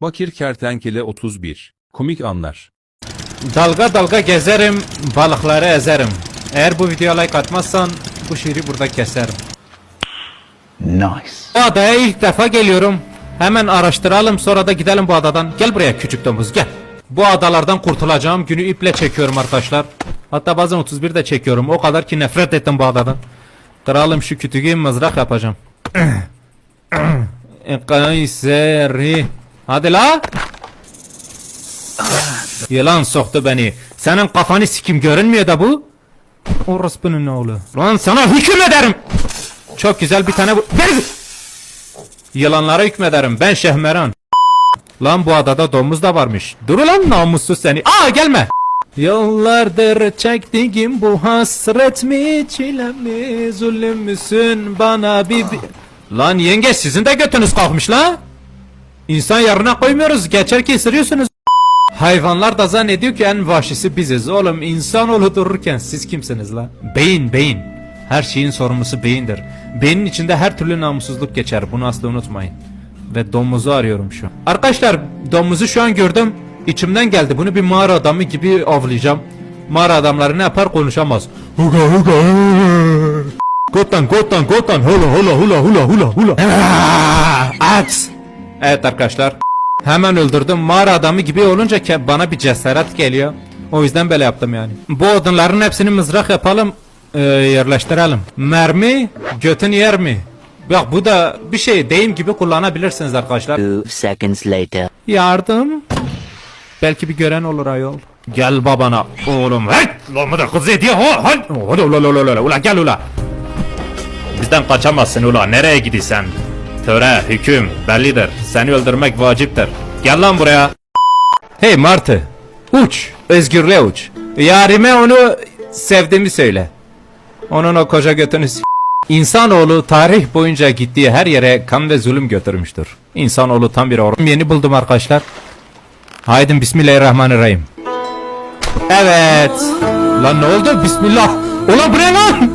Bakir Kertenkele 31. Komik anlar. Dalga dalga gezerim, balıkları ezerim. Eğer bu videoya like atmazsan bu şiiri burada keserim. Nice. Bu adaya ilk defa geliyorum. Hemen araştıralım sonra da gidelim bu adadan. Gel buraya küçük domuz gel. Bu adalardan kurtulacağım günü iple çekiyorum arkadaşlar. Hatta bazen 31 de çekiyorum. O kadar ki nefret ettim bu adadan. Kıralım şu kütüğü mızrak yapacağım. Kayseri. Hadi la. Yılan soktu beni. Senin kafanı sikim görünmüyor da bu. Orospunun oğlu. Lan sana hüküm ederim. Çok güzel bir tane bu. Ver! Yılanlara hükmederim. Ben Şehmeran. Lan bu adada domuz da varmış. Dur lan namussuz seni. Aa gelme. Yıllardır çektiğim bu hasret mi çile mi zulüm müsün bana bir. Lan yenge sizin de götünüz kalkmış la. İnsan yarına koymuyoruz geçer ki ısırıyorsunuz. Hayvanlar da zannediyor ki en vahşisi biziz. Oğlum insanoğlu dururken siz kimsiniz la? Beyin beyin. Her şeyin sorumlusu beyindir. Beynin içinde her türlü namussuzluk geçer. Bunu asla unutmayın. Ve domuzu arıyorum şu an. Arkadaşlar domuzu şu an gördüm. İçimden geldi. Bunu bir mağara adamı gibi avlayacağım. Mağara adamları ne yapar konuşamaz. Huga huga. Gotan gotan gotan hula hula hula hula hula hula. At. Evet arkadaşlar. Hemen öldürdüm. Mağara adamı gibi olunca bana bir cesaret geliyor. O yüzden böyle yaptım yani. Bu odunların hepsini mızrak yapalım. e, yerleştirelim. Mermi götün yer mi? Bak bu da bir şey deyim gibi kullanabilirsiniz arkadaşlar. Two seconds later. Yardım. Belki bir gören olur ayol. Gel babana. Oğlum. Hey! Lan bu da kız ediyor. Ha, ha. Ula ula ula ula ula. Ula gel ula. Bizden kaçamazsın ula. Nereye gidiyorsun? Töre, hüküm bellidir. Seni öldürmek vaciptir. Gel lan buraya. Hey Martı. Uç. Özgürlüğe uç. Yarime onu sevdiğimi söyle. Onun o koca götünü s- İnsanoğlu tarih boyunca gittiği her yere kan ve zulüm götürmüştür. İnsanoğlu tam bir or... Yeni buldum arkadaşlar. Haydi Bismillahirrahmanirrahim. Evet. Lan ne oldu? Bismillah. Ulan bu lan?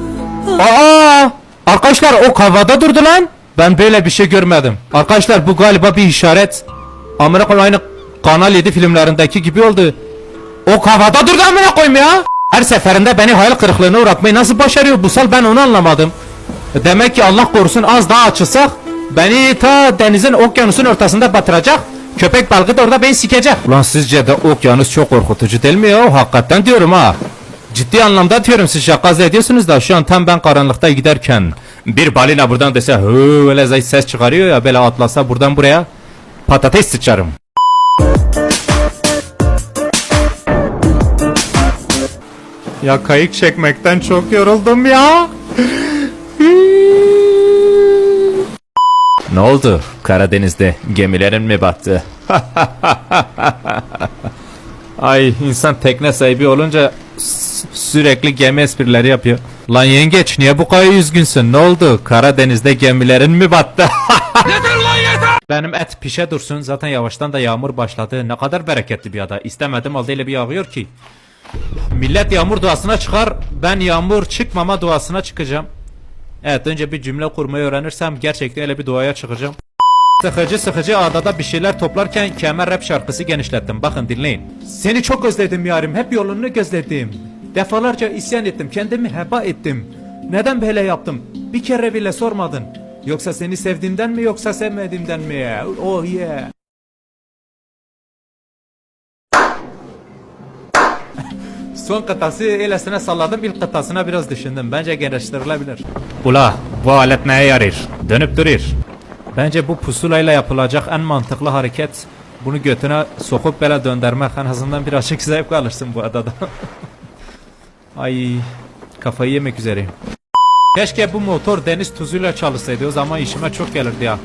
Aa! Arkadaşlar o havada durdu lan. Ben böyle bir şey görmedim. Arkadaşlar bu galiba bir işaret. Amına koyayım aynı Kanal 7 filmlerindeki gibi oldu. O havada durdu amına koyayım ya. Her seferinde beni hayal kırıklığına uğratmayı nasıl başarıyor bu sal ben onu anlamadım. Demek ki Allah korusun az daha açılsak beni ta denizin okyanusun ortasında batıracak. Köpek balığı da orada beni sikecek. Ulan sizce de okyanus çok korkutucu değil mi ya? Hakikaten diyorum ha. Ciddi anlamda diyorum siz şaka ediyorsunuz da şu an tam ben karanlıkta giderken bir balina buradan dese hı öyle ses çıkarıyor ya böyle atlasa buradan buraya patates sıçarım. Ya kayık çekmekten çok yoruldum ya. ne oldu? Karadeniz'de gemilerin mi battı? Ay insan tekne sahibi olunca sürekli gemi esprileri yapıyor. Lan yengeç niye bu kadar üzgünsün? Ne oldu? Karadeniz'de gemilerin mi battı? Benim et pişe dursun. Zaten yavaştan da yağmur başladı. Ne kadar bereketli bir ada. İstemedim halde öyle bir yağıyor ki. Millet yağmur duasına çıkar. Ben yağmur çıkmama duasına çıkacağım. Evet önce bir cümle kurmayı öğrenirsem gerçekten öyle bir duaya çıkacağım. Sıkıcı sıkıcı adada bir şeyler toplarken kemer rap şarkısı genişlettim. Bakın dinleyin. Seni çok özledim yarim. Hep yolunu gözledim. Defalarca isyan ettim. Kendimi heba ettim. Neden böyle yaptım? Bir kere bile sormadın. Yoksa seni sevdiğimden mi yoksa sevmediğimden mi? Oh yeah. Son kıtası öylesine salladım ilk kıtasına biraz düşündüm. Bence gençleştirilebilir. Ula bu alet neye yarar? Dönüp durur. Bence bu pusulayla yapılacak en mantıklı hareket bunu götüne sokup böyle döndürmek en azından birazcık zevk alırsın bu adada. Ay kafayı yemek üzereyim. Keşke bu motor deniz tuzuyla çalışsaydı o zaman işime çok gelirdi ya.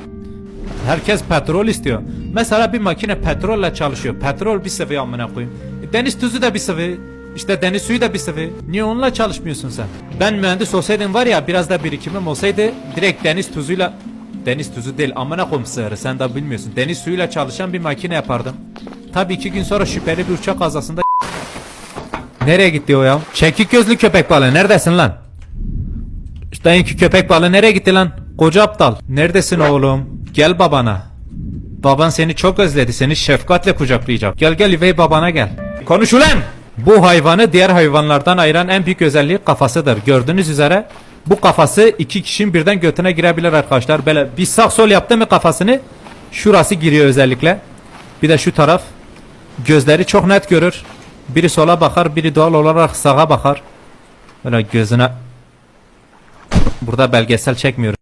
Herkes petrol istiyor. Mesela bir makine petrolle çalışıyor. Petrol bir sıvı amına koyayım. Deniz tuzu da bir sıvı. İşte deniz suyu da bir sıvı. Niye onunla çalışmıyorsun sen? Ben mühendis olsaydım var ya biraz da birikimim olsaydı direkt deniz tuzuyla Deniz tuzu değil amına koyayım sığırı sen de bilmiyorsun. Deniz suyuyla çalışan bir makine yapardım. Tabii iki gün sonra şüpheli bir uçak kazasında Nereye gitti o ya? Çekik gözlü köpek balığı neredesin lan? İki köpek balığı nereye gitti lan? Koca aptal. Neredesin oğlum? Gel babana. Baban seni çok özledi. Seni şefkatle kucaklayacak. Gel gel üvey babana gel. Konuş ulan! Bu hayvanı diğer hayvanlardan ayıran en büyük özelliği kafasıdır. Gördüğünüz üzere bu kafası iki kişinin birden götüne girebilir arkadaşlar. Böyle bir sağ sol yaptı mı kafasını şurası giriyor özellikle. Bir de şu taraf. Gözleri çok net görür. Biri sola bakar, biri doğal olarak sağa bakar. Böyle gözüne Burada belgesel çekmiyorum.